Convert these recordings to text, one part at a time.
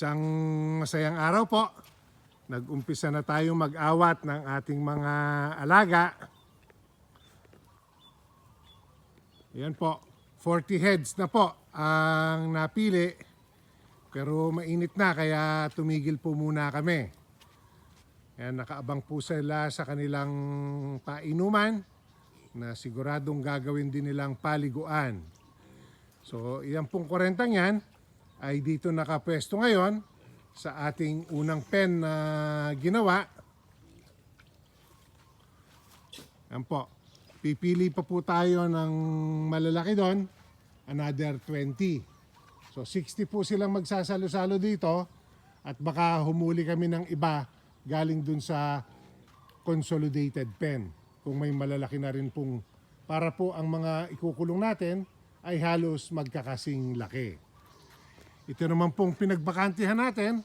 Isang masayang araw po. Nag-umpisa na tayo mag-awat ng ating mga alaga. Yan po, 40 heads na po ang napili. Pero mainit na kaya tumigil po muna kami. Yan, nakaabang po sila sa kanilang painuman na siguradong gagawin din nilang paliguan. So, iyan pong 40 yan ay dito nakapwesto ngayon sa ating unang pen na ginawa. Yan po. Pipili pa po tayo ng malalaki doon. Another 20. So 60 po silang magsasalo-salo dito at baka humuli kami ng iba galing dun sa consolidated pen kung may malalaki na rin pong para po ang mga ikukulong natin ay halos magkakasing laki. Ito naman pong pinagbakantihan natin,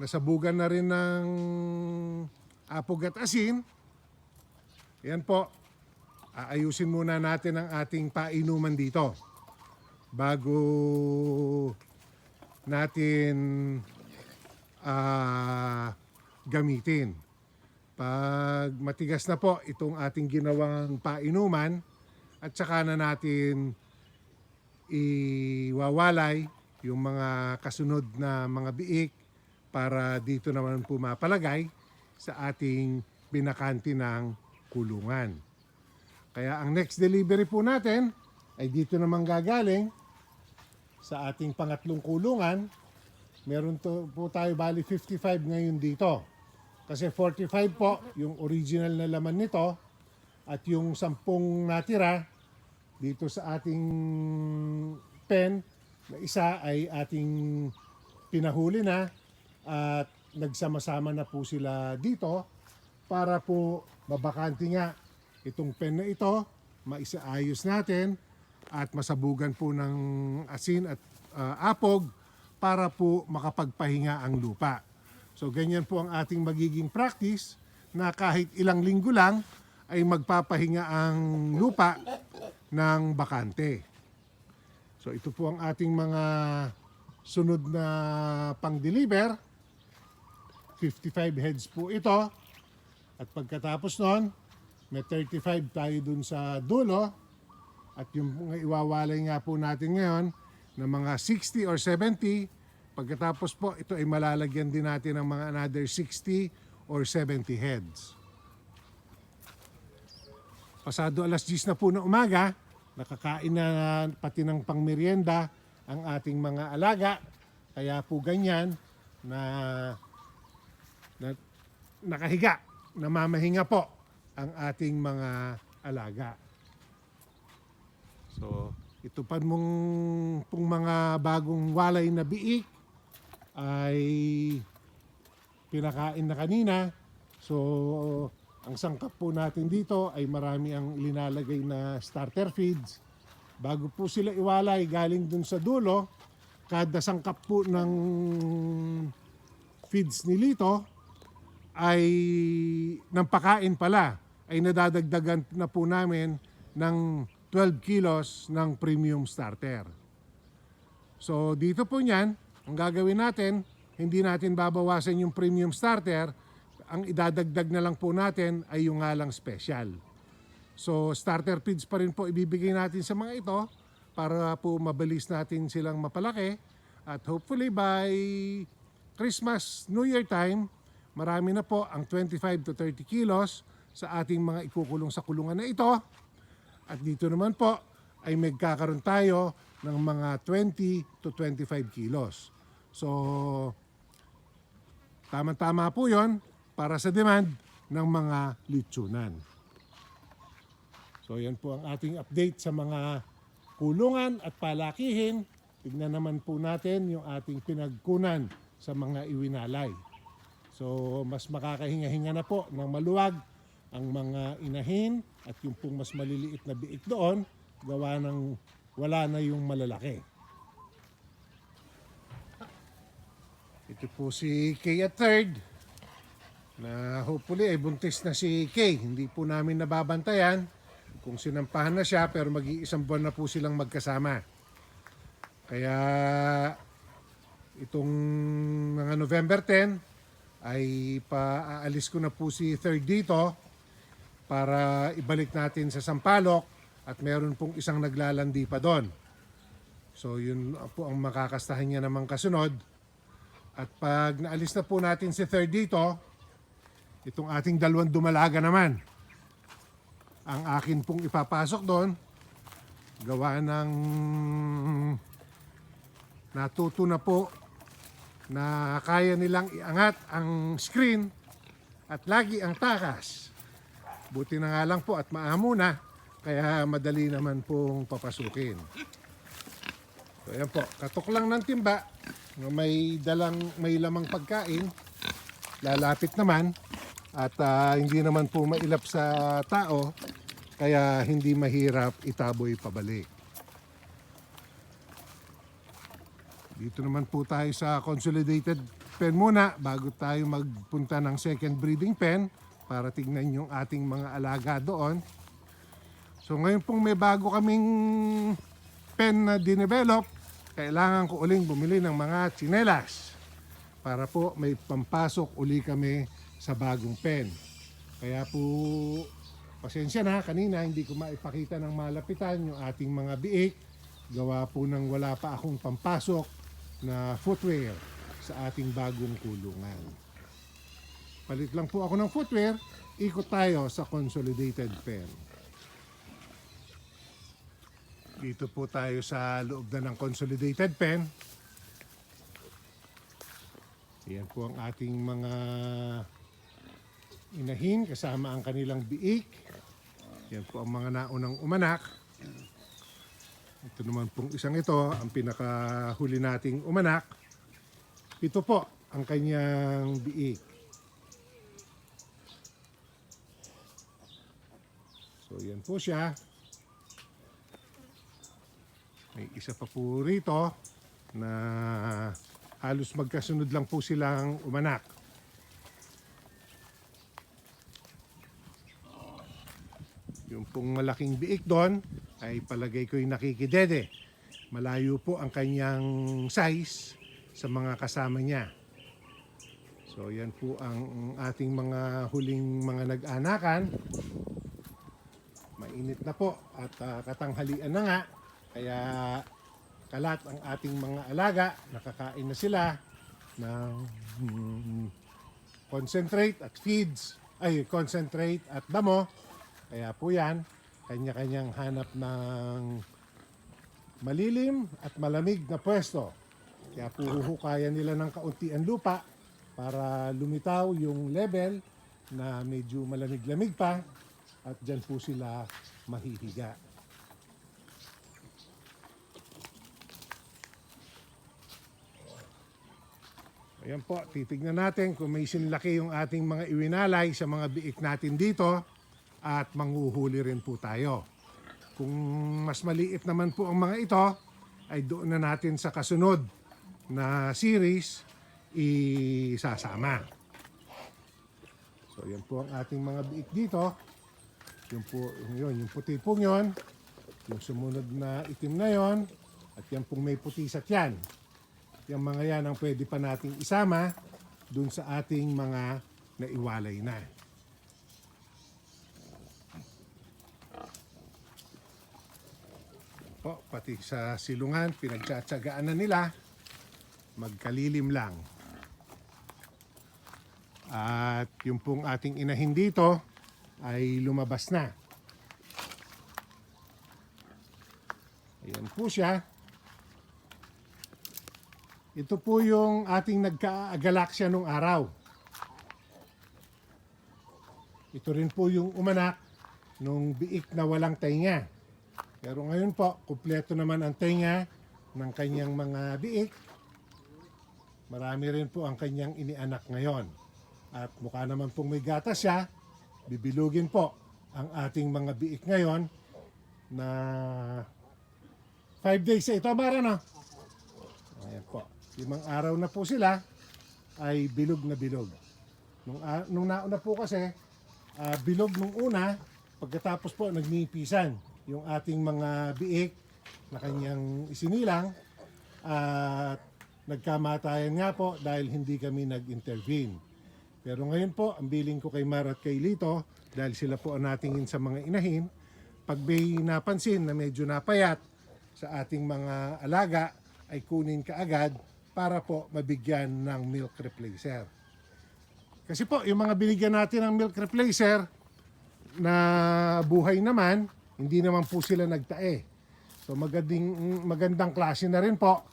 nasabugan na rin ng apog at asin. Yan po, aayusin muna natin ang ating painuman dito bago natin ah, gamitin. Pag matigas na po itong ating ginawang painuman at saka na natin iwawalay yung mga kasunod na mga biik para dito naman po mapalagay sa ating binakanti ng kulungan. Kaya ang next delivery po natin ay dito naman gagaling sa ating pangatlong kulungan. Meron to, po tayo bali 55 ngayon dito. Kasi 45 po yung original na laman nito at yung sampung natira dito sa ating pen isa ay ating pinahuli na at nagsama-sama na po sila dito para po mabakanti nga itong pen na ito, maisaayos natin at masabugan po ng asin at ah, apog para po makapagpahinga ang lupa. So ganyan po ang ating magiging practice na kahit ilang linggo lang ay magpapahinga ang lupa ng bakante. So ito po ang ating mga sunod na pang-deliver. 55 heads po ito. At pagkatapos nun, may 35 tayo dun sa dulo. At yung iwawalay nga po natin ngayon na mga 60 or 70. Pagkatapos po, ito ay malalagyan din natin ng mga another 60 or 70 heads. Pasado alas 10 na po ng umaga, nakakain na pati ng pangmeryenda ang ating mga alaga. Kaya po ganyan na, na nakahiga, namamahinga po ang ating mga alaga. So, ito pa mong pong mga bagong walay na biik ay pinakain na kanina. So, ang sangkap po natin dito ay marami ang linalagay na starter feeds. Bago po sila iwalay galing dun sa dulo, kada sangkap po ng feeds ni Lito ay ng pakain pala ay nadadagdagan na po namin ng 12 kilos ng premium starter. So dito po niyan, ang gagawin natin, hindi natin babawasan yung premium starter, ang idadagdag na lang po natin ay yung nga lang special. So starter feeds pa rin po ibibigay natin sa mga ito para po mabilis natin silang mapalaki at hopefully by Christmas, New Year time, marami na po ang 25 to 30 kilos sa ating mga ikukulong sa kulungan na ito. At dito naman po ay magkakaroon tayo ng mga 20 to 25 kilos. So, tama-tama po yon para sa demand ng mga litsunan. So, yan po ang ating update sa mga kulungan at palakihin. Tignan naman po natin yung ating pinagkunan sa mga iwinalay. So, mas makakahinga-hinga na po ng maluwag ang mga inahin at yung pong mas maliliit na biik doon, gawa ng wala na yung malalaki. Ito po si Kay at third na hopefully ay buntis na si Kay. Hindi po namin nababantayan kung sinampahan na siya pero mag-iisang buwan na po silang magkasama. Kaya itong mga November 10 ay paaalis ko na po si third dito para ibalik natin sa Sampaloc at meron pong isang naglalandi pa doon. So yun po ang makakastahan niya naman kasunod. At pag naalis na po natin si third dito, itong ating dalawang dumalaga naman. Ang akin pong ipapasok doon, gawa ng natuto na po na kaya nilang iangat ang screen at lagi ang takas. Buti na nga lang po at maamo na, kaya madali naman pong papasukin. So yan po, katok lang ng timba, na may dalang may lamang pagkain, lalapit naman at ah, hindi naman po mailap sa tao, kaya hindi mahirap itaboy pabalik. Dito naman po tayo sa consolidated pen muna bago tayo magpunta ng second breeding pen para tignan yung ating mga alaga doon. So ngayon pong may bago kaming pen na dinevelop, kailangan ko uling bumili ng mga tsinelas para po may pampasok uli kami sa bagong pen. Kaya po, pasensya na, kanina hindi ko maipakita ng malapitan yung ating mga biik. Gawa po ng wala pa akong pampasok na footwear sa ating bagong kulungan. Palit lang po ako ng footwear, ikot tayo sa consolidated pen. Dito po tayo sa loob na ng consolidated pen. Yan po ang ating mga inahin kasama ang kanilang biik. Yan po ang mga naunang umanak. Ito naman pong isang ito, ang pinakahuli nating umanak. Ito po ang kanyang biik. So yan po siya. May isa pa po rito na halos magkasunod lang po silang umanak. Pong malaking biik doon ay palagay ko yung nakikidede. Malayo po ang kanyang size sa mga kasama niya. So yan po ang ating mga huling mga nag-anakan. Mainit na po at ah, katanghalian na nga. Kaya kalat ang ating mga alaga. Nakakain na sila ng mm, concentrate at feeds. Ay, concentrate at damo. Kaya po yan, kanya-kanyang hanap ng malilim at malamig na pwesto. Kaya po huhukayan nila ng kaunti ang lupa para lumitaw yung level na medyo malamig-lamig pa at dyan po sila mahihiga. Ayan po, titignan natin kung may sinlaki yung ating mga iwinalay sa mga biik natin dito at manghuhuli rin po tayo. Kung mas maliit naman po ang mga ito, ay doon na natin sa kasunod na series isasama. So yan po ang ating mga biik dito. Yung po, yun, yung puti pong yun. Yung sumunod na itim na yon At yan pong may puti sa tiyan. Yung mga yan ang pwede pa nating isama dun sa ating mga naiwalay na. Po, pati sa silungan, pinagtsatsagaan na nila. Magkalilim lang. At yung pong ating inahin dito ay lumabas na. Ayan po siya. Ito po yung ating nagka-galaksya nung araw. Ito rin po yung umanak nung biik na walang tainga. Pero ngayon po, kumpleto naman ang tainga ng kanyang mga biik. Marami rin po ang kanyang inianak ngayon. At mukha naman pong may gatas siya, bibilugin po ang ating mga biik ngayon na 5 days ito, Mara, no? Ayan po. Limang araw na po sila ay bilog na bilog. Nung, a- nung nauna po kasi, ah, bilog nung una, pagkatapos po nagnipisan yung ating mga biik na kanyang isinilang at nagkamatayan nga po dahil hindi kami nag-intervene. Pero ngayon po, ang billing ko kay Mar at kay Lito, dahil sila po ang natingin sa mga inahin, pag may napansin na medyo napayat sa ating mga alaga, ay kunin ka agad para po mabigyan ng milk replacer. Kasi po, yung mga binigyan natin ng milk replacer na buhay naman, hindi naman po sila nagtae. So magandang, magandang klase na rin po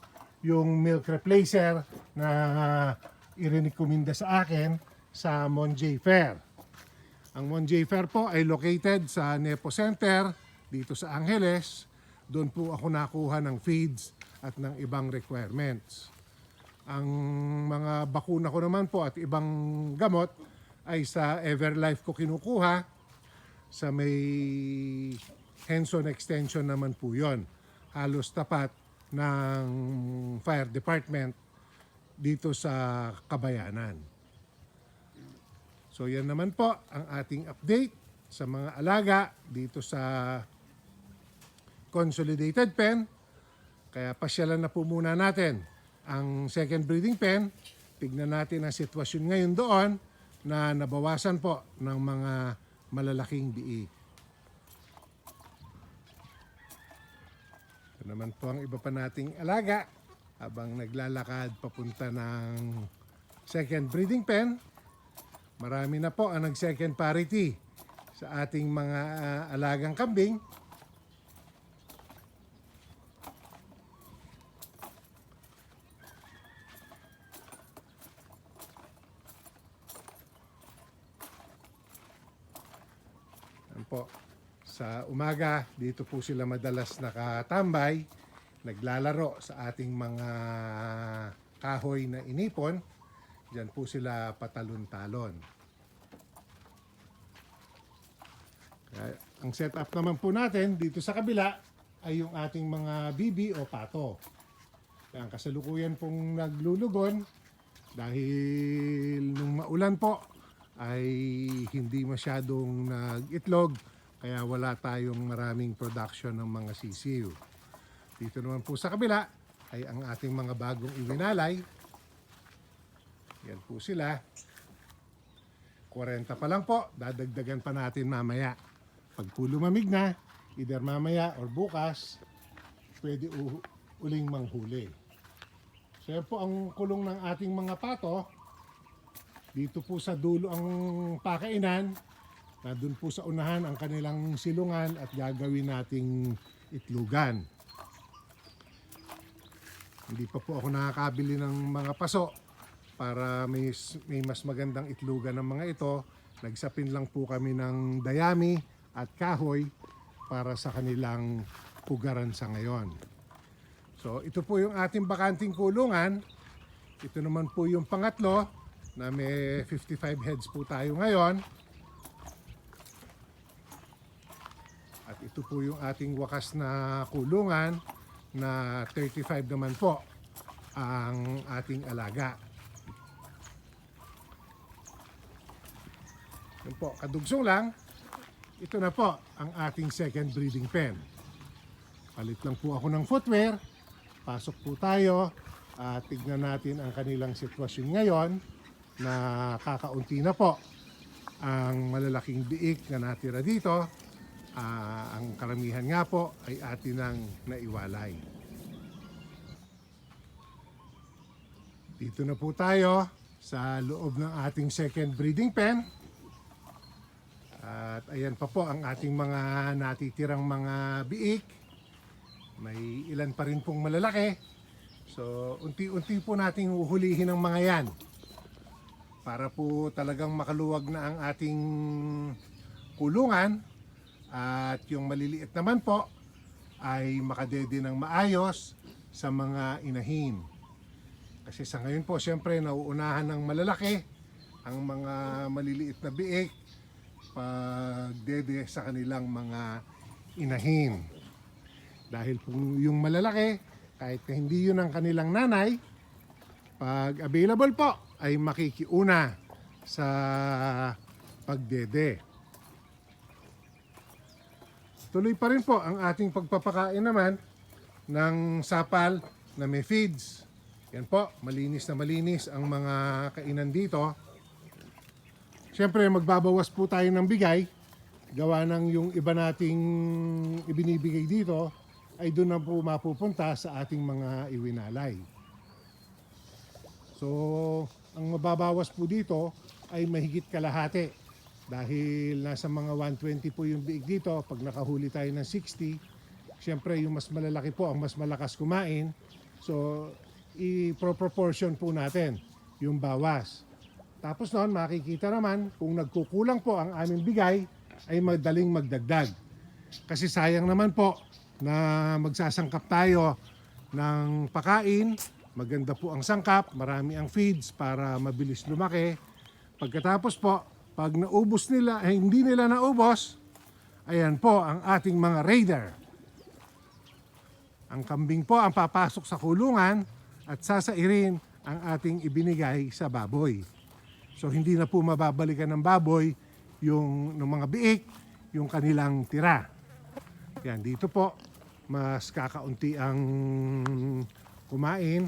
yung milk replacer na irinikominda sa akin sa Monjay Fair. Ang Monjay Fair po ay located sa Nepo Center dito sa Angeles. Doon po ako nakuha ng feeds at ng ibang requirements. Ang mga bakuna ko naman po at ibang gamot ay sa Everlife ko kinukuha. Sa may Henson Extension naman po yon. Halos tapat ng fire department dito sa Kabayanan. So yan naman po ang ating update sa mga alaga dito sa Consolidated Pen. Kaya pasyalan na po muna natin ang second breeding pen. Tignan natin ang sitwasyon ngayon doon na nabawasan po ng mga malalaking biik. Ito naman po ang iba pa nating alaga habang naglalakad papunta ng second breeding pen. Marami na po ang nag-second parity sa ating mga ah, alagang kambing. Yan po. Sa umaga, dito po sila madalas nakatambay, naglalaro sa ating mga kahoy na inipon. Diyan po sila patalon-talon. Ang setup naman po natin dito sa kabila ay yung ating mga bibi o pato. Ang kasalukuyan pong naglulugon dahil nung maulan po ay hindi masyadong nag-itlog kaya wala tayong maraming production ng mga sisiw. Dito naman po sa kabila ay ang ating mga bagong iwinalay. Yan po sila. 40 pa lang po, dadagdagan pa natin mamaya. Pag po lumamig na, either mamaya or bukas, pwede uling manghuli. So yan po ang kulong ng ating mga pato. Dito po sa dulo ang pakainan. Na doon po sa unahan ang kanilang silungan at gagawin nating itlugan. Hindi pa po ako nakakabili ng mga paso para may, may mas magandang itlugan ng mga ito. Nagsapin lang po kami ng dayami at kahoy para sa kanilang pugaran sa ngayon. So ito po yung ating bakanting kulungan. Ito naman po yung pangatlo na may 55 heads po tayo ngayon. Ito po yung ating wakas na kulungan na 35 naman po ang ating alaga. Yun po, kadugsong lang, ito na po ang ating second breeding pen. Palit lang po ako ng footwear. Pasok po tayo at tignan natin ang kanilang sitwasyon ngayon na kakaunti na po ang malalaking biik na natira dito. Ah, ang karamihan nga po ay atin ang naiwalay. Dito na po tayo sa loob ng ating second breeding pen. At ayan pa po ang ating mga natitirang mga biik. May ilan pa rin pong malalaki. So, unti-unti po nating uhulihin ang mga yan. Para po talagang makaluwag na ang ating kulungan. At yung maliliit naman po ay makadede ng maayos sa mga inahin. Kasi sa ngayon po, siyempre, nauunahan ng malalaki ang mga maliliit na biik pagdede sa kanilang mga inahin. Dahil po yung malalaki, kahit na hindi yun ang kanilang nanay, pag available po, ay makikiuna sa pagdede. Tuloy pa rin po ang ating pagpapakain naman ng sapal na may feeds. Yan po, malinis na malinis ang mga kainan dito. Siyempre, magbabawas po tayo ng bigay. Gawa ng yung iba nating ibinibigay dito ay doon na po mapupunta sa ating mga iwinalay. So, ang mababawas po dito ay mahigit kalahati. Dahil nasa mga 120 po yung biig dito, pag nakahuli tayo ng 60, siyempre yung mas malalaki po ang mas malakas kumain. So, i-proportion po natin yung bawas. Tapos noon, makikita naman kung nagkukulang po ang aming bigay, ay madaling magdagdag. Kasi sayang naman po na magsasangkap tayo ng pakain, maganda po ang sangkap, marami ang feeds para mabilis lumaki. Pagkatapos po, pag naubos nila, eh, hindi nila naubos, ayan po ang ating mga raider. Ang kambing po ang papasok sa kulungan at sasairin ang ating ibinigay sa baboy. So hindi na po mababalikan ng baboy yung ng mga biik, yung kanilang tira. Yan, dito po, mas kakaunti ang kumain.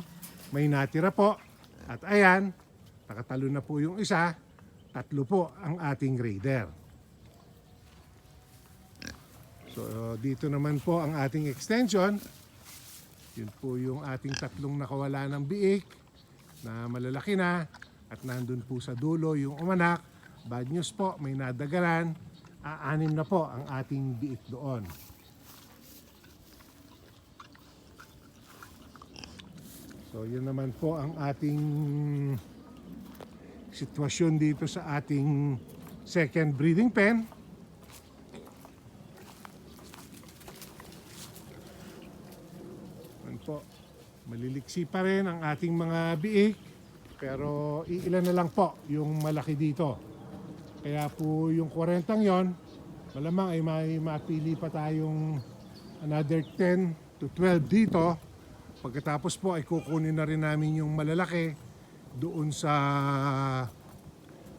May natira po. At ayan, nakatalo na po yung isa. Tatlo po ang ating raider. So dito naman po ang ating extension. Yun po yung ating tatlong nakawala ng biik na malalaki na at nandun po sa dulo yung umanak. Bad news po, may nadagaran. Aanim na po ang ating biik doon. So yun naman po ang ating sitwasyon dito sa ating second breeding pen. Yan po. Maliliksi pa rin ang ating mga biik. Pero iilan na lang po yung malaki dito. Kaya po yung 40 yon, malamang ay may mapili pa tayong another 10 to 12 dito. Pagkatapos po ay kukunin na rin namin yung malalaki doon sa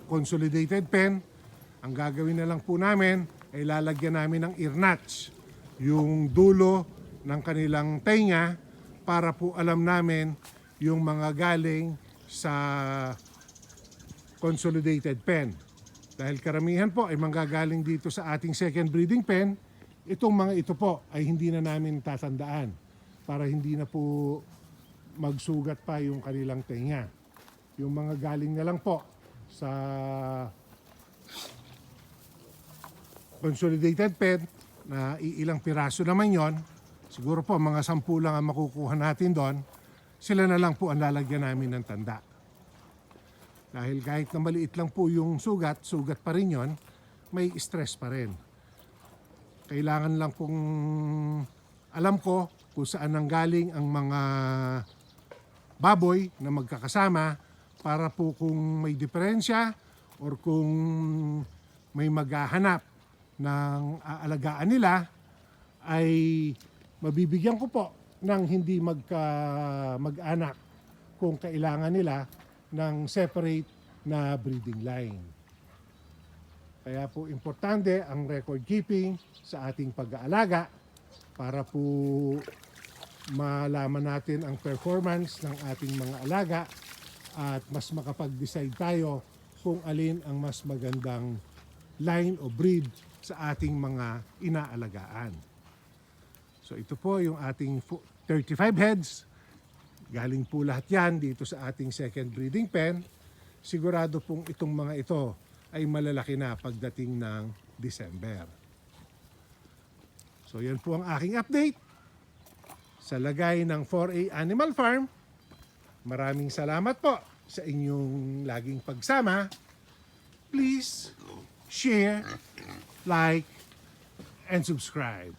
consolidated pen. Ang gagawin na lang po namin ay lalagyan namin ng ear nuts, yung dulo ng kanilang tenga para po alam namin yung mga galing sa consolidated pen. Dahil karamihan po ay manggagaling dito sa ating second breeding pen, itong mga ito po ay hindi na namin tatandaan para hindi na po magsugat pa yung kanilang tenga. Yung mga galing na lang po sa consolidated pen na iilang piraso naman yon. Siguro po mga sampu lang ang makukuha natin doon. Sila na lang po ang lalagyan namin ng tanda. Dahil kahit na maliit lang po yung sugat sugat pa rin yon may stress pa rin. Kailangan lang pong alam ko kung saan nanggaling ang mga baboy na magkakasama para po kung may diferensya or kung may maghahanap ng aalagaan nila ay mabibigyan ko po ng hindi magka mag-anak kung kailangan nila ng separate na breeding line. Kaya po importante ang record keeping sa ating pag-aalaga para po malaman natin ang performance ng ating mga alaga at mas makapag-decide tayo kung alin ang mas magandang line o breed sa ating mga inaalagaan. So ito po yung ating fu- 35 heads. Galing po lahat yan dito sa ating second breeding pen. Sigurado pong itong mga ito ay malalaki na pagdating ng December. So yan po ang aking update sa lagay ng 4A Animal Farm. Maraming salamat po sa inyong laging pagsama. Please share, like, and subscribe.